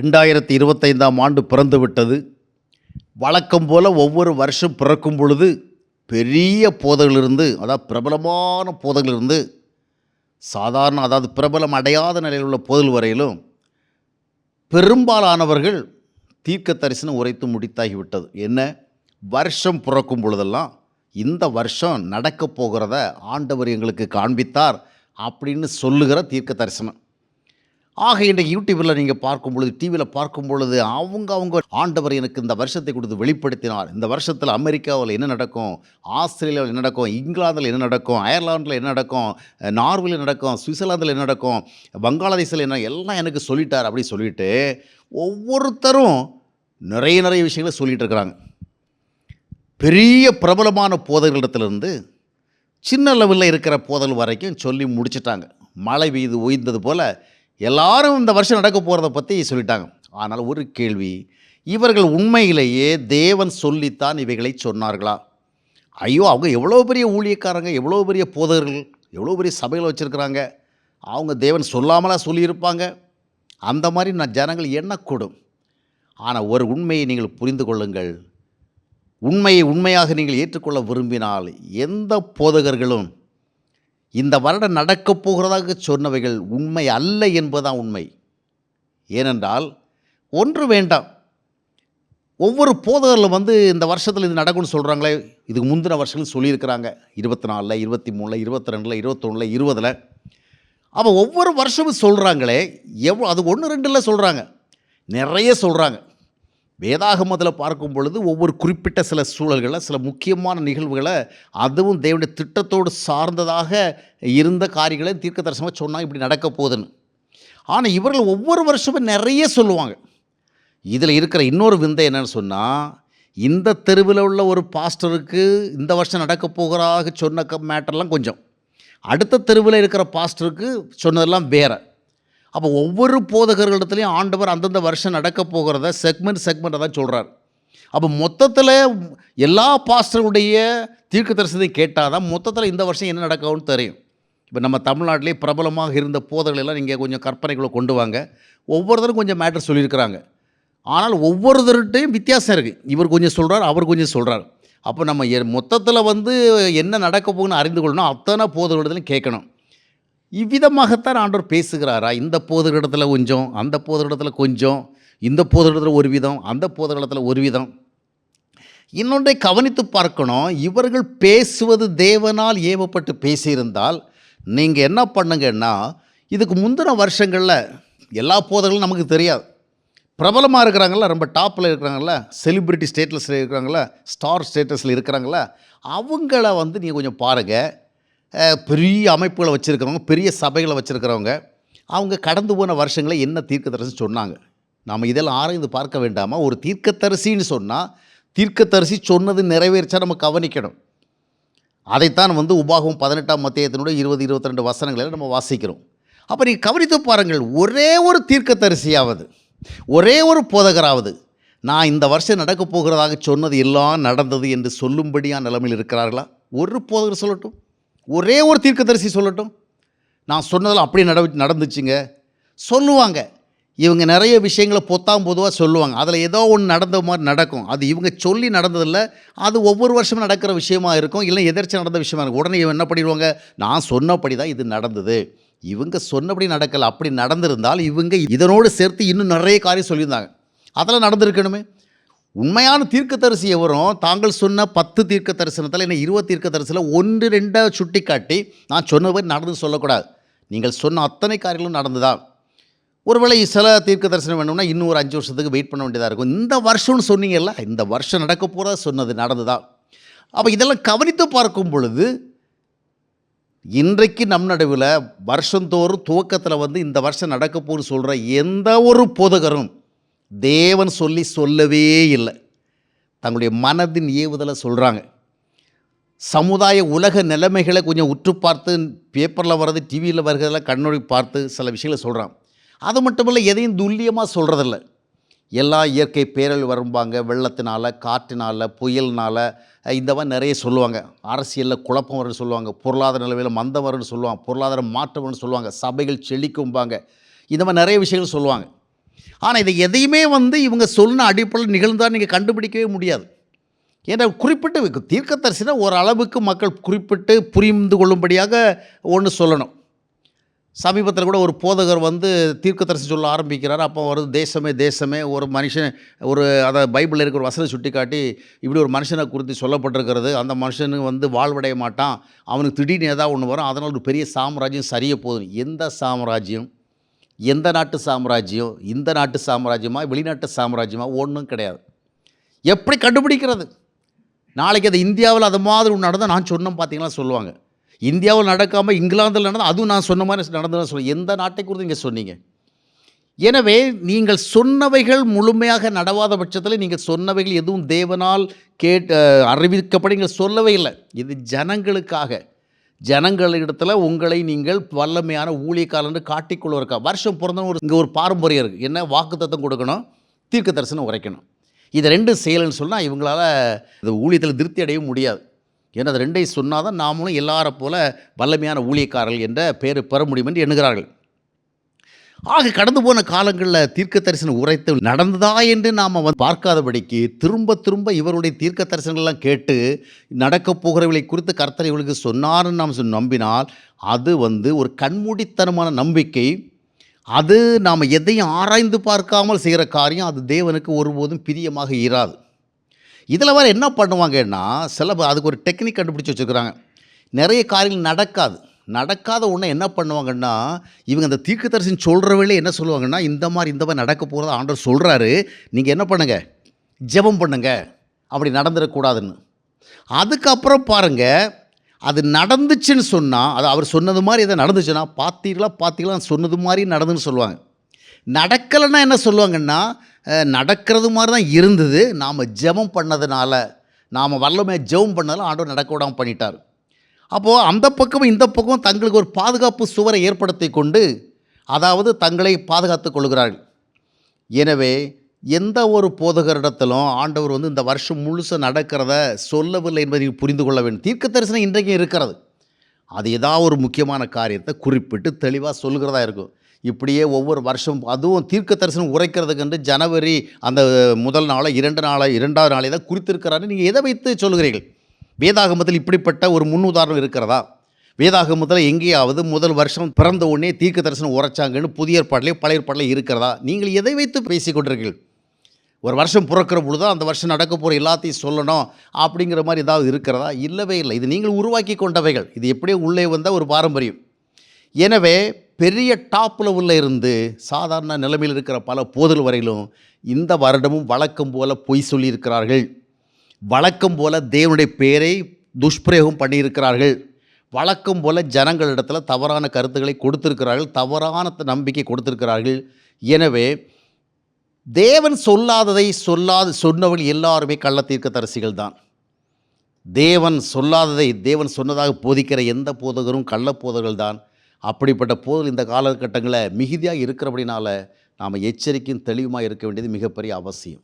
ரெண்டாயிரத்தி இருபத்தைந்தாம் ஆண்டு பிறந்துவிட்டது. வழக்கம் போல் ஒவ்வொரு வருஷம் பிறக்கும் பொழுது பெரிய போதைகளிலிருந்து அதாவது பிரபலமான போதைகளிலிருந்து சாதாரண அதாவது பிரபலம் அடையாத நிலையில் உள்ள போதல் வரையிலும் பெரும்பாலானவர்கள் தீர்க்க தரிசனம் உரைத்து முடித்தாகிவிட்டது. என்ன? வருஷம் பிறக்கும் பொழுதெல்லாம் இந்த வருஷம் நடக்கப் போகிறத ஆண்டவர் எங்களுக்கு காண்பித்தார் அப்படின்னு சொல்லுகிற தீர்க்க தரிசனம் ஆக இன்றைக்கு யூடியூப்பில் நீங்கள் பார்க்கும் பொழுது டிவியில் பார்க்கும் பொழுது அவங்க அவங்க ஆண்டவர் எனக்கு இந்த வருஷத்தை கொடுத்து வெளிப்படுத்தினார். இந்த வருஷத்தில் அமெரிக்காவில் என்ன நடக்கும்? ஆஸ்திரேலியாவில் என்ன நடக்கும்? இங்கிலாந்தில் என்ன நடக்கும்? அயர்லாந்தில் என்ன நடக்கும்? நார்வேல நடக்கும்? சுவிட்சர்லாந்தில் என்ன நடக்கும்? வங்காளதேசத்தில் என்ன எல்லாம் எனக்கு சொல்லிட்டார் அப்படின்னு சொல்லிட்டு ஒவ்வொருத்தரும் நிறைய நிறைய விஷயங்களை சொல்லிகிட்டு இருக்கிறாங்க. பெரிய பிரபலமான போதர்களிடத்திலிருந்து சின்ன லெவலில் இருக்கிற போதல் வரைக்கும் சொல்லி முடிச்சிட்டாங்க. மழை பெய்து ஓய்ந்தது போல் எல்லாரும் இந்த வருஷம் நடக்க போகிறத பற்றி சொல்லிட்டாங்க. ஆனால் ஒரு கேள்வி இவர்கள் உண்மையிலேயே தேவன் சொல்லித்தான் இவைகளை சொன்னார்களா? ஐயோ அவங்க எவ்வளோ பெரிய ஊழியக்காரங்க எவ்வளோ பெரிய போதகர்கள் எவ்வளோ பெரிய சபையில் வச்சுருக்கிறாங்க? அவங்க தேவன் சொல்லாமலா சொல்லியிருப்பாங்க? அந்த மாதிரி நான் ஜனங்கள் எண்ணக்கூடும். ஆனால் ஒரு உண்மையை நீங்கள் புரிந்து கொள்ளுங்கள். உண்மையை உண்மையாக நீங்கள் ஏற்றுக்கொள்ள விரும்பினால் எந்த போதகர்களும் இந்த வருடம் நடக்கப் போகிறதாக சொன்னவைகள் உண்மை அல்ல என்பதுதான் உண்மை. ஏனென்றால் ஒன்று வேண்டாம். ஒவ்வொரு போதகரில் வந்து இந்த வருஷத்தில் இது நடக்கும்னு சொல்கிறாங்களே இதுக்கு முந்தின வருஷங்கள் சொல்லியிருக்கிறாங்க. இருபத்தி நாலில் இருபத்தி மூணில் இருபத்தி ரெண்டில் இருபத்தொன்னில் இருபதில். அப்போ ஒவ்வொரு வருஷமும் சொல்கிறாங்களே எவ்வளோ அது ஒன்று ரெண்டில் சொல்கிறாங்க நிறைய சொல்கிறாங்க வேதாகமத்தில் பார்க்கும் பொழுது ஒவ்வொரு குறிப்பிட்ட சில சூழல்களில் சில முக்கியமான நிகழ்வுகளை அதுவும் தேவனுடைய திட்டத்தோடு சார்ந்ததாக இருந்த காரியங்களை தீர்க்க தரிசனமாக சொன்னால் இப்படி நடக்க போகுதுன்னு. ஆனால் இவர்கள் ஒவ்வொரு வருஷமும் நிறைய சொல்லுவாங்க. இதில் இருக்கிற இன்னொரு விந்தை என்னென்னு சொன்னால் இந்த தெருவில் உள்ள ஒரு பாஸ்டருக்கு இந்த வருஷம் நடக்க போகிறாக சொன்ன மேட்டர்லாம் கொஞ்சம். அடுத்த தெருவில் இருக்கிற பாஸ்டருக்கு சொன்னதெல்லாம் வேறு. அப்போ ஒவ்வொரு போதகர்களிடத்துலையும் ஆண்டவர் அந்தந்த வருஷம் நடக்க போகிறத செக்மெண்ட் செக்மெண்ட்டை தான் சொல்கிறார் அப்போ மொத்தத்தில் எல்லா பாஸ்டருடைய தீர்க்க தரிசனத்தை கேட்டால் தான் மொத்தத்தில் இந்த வருஷம் என்ன நடக்கும்னு தெரியும். இப்போ நம்ம தமிழ்நாட்டிலே பிரபலமாக இருந்த போதர்கள் எல்லாம் நீங்கள் கொஞ்சம் கற்பனைக்குள்ளே கொண்டு வாங்க. ஒவ்வொருத்தரும் கொஞ்சம் மேட்டர் சொல்லியிருக்கிறாங்க. ஆனால் ஒவ்வொருத்தருகிட்டையும் வித்தியாசம் இருக்குது இவர் கொஞ்சம் சொல்கிறார் அவர் கொஞ்சம் சொல்கிறார் அப்போ நம்ம மொத்தத்தில் வந்து என்ன நடக்க போகுன்னு அறிந்து கொள்ளணும். அத்தனை போதர்களிடத்துலையும் கேட்கணும். இவ்விதமாகத்தான் ஆண்டவர் பேசுகிறாரா? இந்த போதரிடத்துல கொஞ்சம் அந்த போதரிடத்துல கொஞ்சம் இந்த போதரிடத்துல ஒரு விதம் அந்த போதரிடத்துல ஒரு விதம் இன்னொன்றை கவனித்து பார்க்கணும். இவர்கள் பேசுவது தேவனால் ஏவப்பட்டு பேசியிருந்தால் நீங்கள் என்ன பண்ணுங்கன்னா இதுக்கு முந்தின வருஷங்களில் எல்லா போதர்களும் நமக்கு தெரியாது. பிரபலமாக இருக்கிறாங்கள ரொம்ப டாப்பில் இருக்கிறாங்கள செலிப்ரிட்டி ஸ்டேட்டஸில் இருக்கிறாங்கள ஸ்டார் ஸ்டேட்டஸில் இருக்கிறாங்கள அவங்கள வந்து நீங்கள் கொஞ்சம் பாருங்கள் பெரிய அமைப்புகளை வச்சுருக்கிறவங்க பெரிய சபைகளை வச்சுருக்கிறவங்க அவங்க கடந்து போன வருஷங்களை என்ன தீர்க்கதரிசி சொன்னாங்க? நாம் இதெல்லாம் ஆராய்ந்து பார்க்க வேண்டாமா? ஒரு தீர்க்கத்தரிசின்னு சொன்னால் தீர்க்கத்தரிசி சொன்னது நிறைவேறிச்சா நம்ம கவனிக்கணும். அதைத்தான் வந்து உபாகம் பதினெட்டாம் மத்தியத்தினுடைய இருபது இருபத்தி ரெண்டு வசனங்களில் நம்ம வாசிக்கிறோம். அப்போ நீங்கள் கவனித்து பாருங்கள் ஒரே ஒரு தீர்க்கத்தரிசியாவது ஒரே ஒரு போதகராவது நான் இந்த வருஷம் நடக்கப் போகிறதாக சொன்னது எல்லாம் நடந்தது என்று சொல்லும்படியான நிலைமையில் இருக்கிறார்களா? ஒரு போதகர் சொல்லட்டும். ஒரே ஒரு தீர்க்கதரிசி சொல்லட்டும். நான் சொன்னதில் அப்படி நட நடந்துச்சுங்க. சொல்லுவாங்க. இவங்க நிறைய விஷயங்களை பொத்தாம் பொதுவாக சொல்லுவாங்க. அதில் ஏதோ ஒன்று நடந்த மாதிரி நடக்கும். அது இவங்க சொல்லி நடந்ததில்ல. அது ஒவ்வொரு வருஷமும் நடக்கிற விஷயமா இருக்கும். இல்லை எதிர்ச்சி நடந்த விஷயமா இருக்கும். உடனே இவன் என்ன பண்ணிடுவாங்க? நான் சொன்னபடி தான் இது நடந்தது. இவங்க சொன்னபடி நடக்கலை. அப்படி நடந்திருந்தால் இவங்க இதனோடு சேர்த்து இன்னும் நிறைய காரியம் சொல்லியிருந்தாங்க. அதெல்லாம் நடந்திருக்கணுமே. உண்மையான தீர்க்கதரிசி எவரும் தாங்கள் சொன்ன பத்து தீர்க்க தரிசனத்தில் என்ன இருபது தீர்க்க தரிசனம் ஒன்று ரெண்டை சுட்டி காட்டி நான் சொன்னபடி நடந்து சொல்லக்கூடாது. நீங்கள் சொன்ன அத்தனை காரியங்களும் நடந்துதான். ஒருவேளை சில தீர்க்க தரிசனம் வேணும்னா இன்னும் ஒரு அஞ்சு வருஷத்துக்கு வெயிட் பண்ண வேண்டியதாக இருக்கும். இந்த வருஷம்னு சொன்னீங்கல்ல இந்த வருஷம் நடக்க போகிறத சொன்னது நடந்துதான். அப்போ இதெல்லாம் கவனித்து பார்க்கும் பொழுது இன்றைக்கு நம் நடுவில் வருஷந்தோறும் துவக்கத்தில் வந்து இந்த வருஷம் நடக்க போகுன்னு சொல்கிற எந்த ஒரு போதகரும் தேவன் சொல்லி சொல்லவே இல்லை. தங்களுடைய மனதின் ஏவுதலை சொல்கிறாங்க சமுதாய உலக நிலைமைகளை கொஞ்சம் உற்று பார்த்து பேப்பரில் வர்றது டிவியில் வர்றதெல்லாம் கண்ணொழி பார்த்து சில விஷயங்களை சொல்கிறான் அது மட்டும் இல்லை எதையும் துல்லியமாக சொல்கிறதில்ல எல்லா இயற்கை பேரல் வரும்பாங்க வெள்ளத்தினால காற்றினால் புயல்னால் இந்த மாதிரி நிறைய சொல்லுவாங்க. அரசியலில் குழப்பம் வரும்னு சொல்லுவாங்க பொருளாதார நிலவையில் மந்தம் வரும்னு சொல்லுவாங்க பொருளாதார மாற்றம் வரும்னு சொல்லுவாங்க சபைகள் செழிக்கும்பாங்க இந்த மாதிரி நிறைய விஷயங்கள் சொல்லுவாங்க. ஆனால் இதை எதையுமே வந்து இவங்க சொன்ன அடிப்படையில் நிகழ்ந்தால் நீங்கள் கண்டுபிடிக்கவே முடியாது. ஏன்னா குறிப்பிட்டு தீர்க்கதரிசினா ஒரு அளவுக்கு மக்கள் குறிப்பிட்டு புரிந்து கொள்ளும்படியாக ஒன்று சொல்லணும். சமீபத்தில் கூட ஒரு போதகர் வந்து தீர்க்கதரிசி சொல்ல ஆரம்பிக்கிறார். அப்போ வருது தேசமே தேசமே ஒரு மனுஷன் ஒரு அதை பைபிளில் இருக்கிற வசதி சுட்டி காட்டி இப்படி ஒரு மனுஷனை குறித்து சொல்லப்பட்டிருக்கிறது. அந்த மனுஷனுக்கு வந்து வாழ்வடைய மாட்டான். அவனுக்கு திடீர்னு ஏதாவது ஒன்று வரும். அதனால் ஒரு பெரிய சாம்ராஜ்யம் சரிய போகுது. எந்த சாம்ராஜ்யம்? எந்த நாட்டு சாம்ராஜ்யம் இந்த நாட்டு சாம்ராஜ்யமா வெளிநாட்டு சாம்ராஜ்யமா ஒன்றும் கிடையாது. எப்படி கண்டுபிடிக்கிறது? நாளைக்கு அது இந்தியாவில் அது மாதிரி ஒன்று நடந்தால் நான் சொன்னோம் பார்த்தீங்களா சொல்லுவாங்க. இந்தியாவில் நடக்காமல் இங்கிலாந்தில் நடந்தால் அதுவும் நான் சொன்ன மாதிரி நடந்ததுன்னு சொல்லுவேன் எந்த நாட்டை குறித்து நீங்கள் சொன்னீங்க? எனவே நீங்கள் சொன்னவைகள் முழுமையாக நடவாத பட்சத்தில் நீங்கள் சொன்னவைகள் எதுவும் தேவனால் கேட் அஹ், அறிவிக்கப்படி நீங்கள் சொல்லவே இல்லை. இது ஜனங்களுக்காக. ஜனங்களிடத்தில் உங்களை நீங்கள் வல்லமையான ஊழியக்காரன் என்று காட்டிக்கொள்வதற்கா வருஷம் பிறந்த ஒரு இங்கே ஒரு பாரம்பரியம் இருக்குது என்ன? வாக்குத்தத்தம் கொடுக்கணும் தீர்க்க தரிசனம் உரைக்கணும். இது ரெண்டும் செயல்னு சொன்னால் இவங்களால் இந்த ஊழியத்தில் திருப்தி அடைய முடியாது. ஏன்னா அது ரெண்டையும் சொன்னால் தான் நாமளும் எல்லாரை போல வல்லமையான ஊழியக்காரர்கள் என்ற பேர் பெற முடியும் என்று எண்ணுகிறார்கள். ஆக கடந்து போன காலங்களில் தீர்க்க தரிசனம் உரைத்து நடந்ததா என்று நாம் வந்து பார்க்காதபடிக்கு திரும்ப திரும்ப இவருடைய தீர்க்க தரிசனங்கள்லாம் கேட்டு நடக்கப் போகிறவர்களை குறித்து கர்த்தர் இவளுக்கு சொன்னார்னு நாம் நம்பினால் அது வந்து ஒரு கண்மூடித்தனமான நம்பிக்கை. அது நாம் எதையும் ஆராய்ந்து பார்க்காமல் செய்கிற காரியம் அது தேவனுக்கு ஒருபோதும் பிரியமாக இராது. இதில் வேறு என்ன பண்ணுவாங்கன்னா சில பேர் அதுக்கு ஒரு டெக்னிக் கண்டுபிடிச்சி வச்சுருக்குறாங்க. நிறைய காரியங்கள் நடக்காது. நடக்காத ஒன்று என்ன பண்ணுவாங்கன்னா இவங்க அந்த தீர்க்கதரிசனம் சொல்கிற வேளை என்ன சொல்லுவாங்கன்னா இந்த மாதிரி இந்த மாதிரி நடக்க போகிறத ஆண்டவர் சொல்கிறாரு நீங்கள் என்ன பண்ணுங்க? ஜெபம் பண்ணுங்க. அப்படி நடந்துடக்கூடாதுன்னு அதுக்கப்புறம் பாருங்கள் அது நடந்துச்சுன்னு சொன்னால் அது அவர் சொன்னது மாதிரி எதை நடந்துச்சுன்னா பார்த்தீங்களா பார்த்தீங்களா சொன்னது மாதிரி நடந்துன்னு சொல்லுவாங்க. நடக்கலைன்னா என்ன சொல்லுவாங்கன்னா நடக்கிறது மாதிரி தான் இருந்தது. நாம் ஜெபம் பண்ணதுனால நாம் வல்லமே ஜெபம் பண்ணதால ஆண்டவர் நடக்க விடாமல் பண்ணிட்டார். அப்போது அந்த பக்கமும் இந்த பக்கமும் தங்களுக்கு ஒரு பாதுகாப்பு சுவரை ஏற்படுத்தி கொண்டு அதாவது தங்களை பாதுகாத்துக் கொள்கிறார்கள். எனவே எந்த ஒரு போதகரிடத்திலும் ஆண்டவர் வந்து இந்த வருஷம் முழுசாக நடக்கிறத சொல்லவில்லை என்பதை புரிந்து கொள்ள வேண்டும். தீர்க்க தரிசனம் இன்றைக்கும் இருக்கிறது. அது ஏதாவது ஒரு முக்கியமான காரியத்தை குறிப்பிட்டு தெளிவாக சொல்லுகிறதா இருக்கும். இப்படியே ஒவ்வொரு வருஷம் அதுவும் தீர்க்க தரிசனம் உரைக்கிறதுக்கென்று ஜனவரி அந்த முதல் நாளை இரண்டு நாளை இரண்டாவது நாளை தான் குறித்திருக்கிறாரு நீங்கள் எதை வைத்து சொல்லுகிறீர்கள்? வேதாகமத்தில் இப்படிப்பட்ட ஒரு முன் உதாரணம் இருக்கிறதா? வேதாகமத்தில் எங்கேயாவது முதல் வருஷம் பிறந்த உடனே தீர்க்க தரிசனம் உரைச்சாங்கன்னு புதிய ஏற்பாட்டிலே பழைய ஏற்பாட்டிலே இருக்கிறதா? நீங்கள் எதை வைத்து பேசிக்கொண்டீர்கள் ஒரு வருஷம் பிறக்கிற பொழுது அந்த வருஷம் நடக்க போகிற எல்லாத்தையும் சொல்லணும் அப்படிங்கிற மாதிரி ஏதாவது இருக்கிறதா? இல்லவே இல்லை. இது நீங்கள் உருவாக்கி கொண்டவைகள். இது எப்படியோ உள்ளே வந்த ஒரு பாரம்பரியம். எனவே பெரிய டாப்பில் உள்ள இருந்து சாதாரண நிலைமையில் இருக்கிற பல போதல் வரையிலும் இந்த வருடமும் வழக்கம் போல பொய் சொல்லியிருக்கிறார்கள். வழக்கம் போல் தேவனுடைய பெயரை துஷ்பிரயோகம் பண்ணியிருக்கிறார்கள். வழக்கம் போல் ஜனங்களிடத்தில் தவறான கருத்துக்களை கொடுத்திருக்கிறார்கள். தவறான நம்பிக்கை கொடுத்திருக்கிறார்கள். எனவே தேவன் சொல்லாததை சொல்லாது சொன்னவர்கள் எல்லாருமே கள்ள தீர்க்கதரிசிகள் தான். தேவன் சொல்லாததை தேவன் சொன்னதாக போதிக்கிற எந்த போதகரும் கள்ள போதகர்கள் தான். அப்படிப்பட்ட போதல் இந்த காலகட்டங்களில் மிகுதியாக இருக்கிறபடினால நாம் எச்சரிக்கையும் தெளிவுமாக இருக்க வேண்டியது மிகப்பெரிய அவசியம்.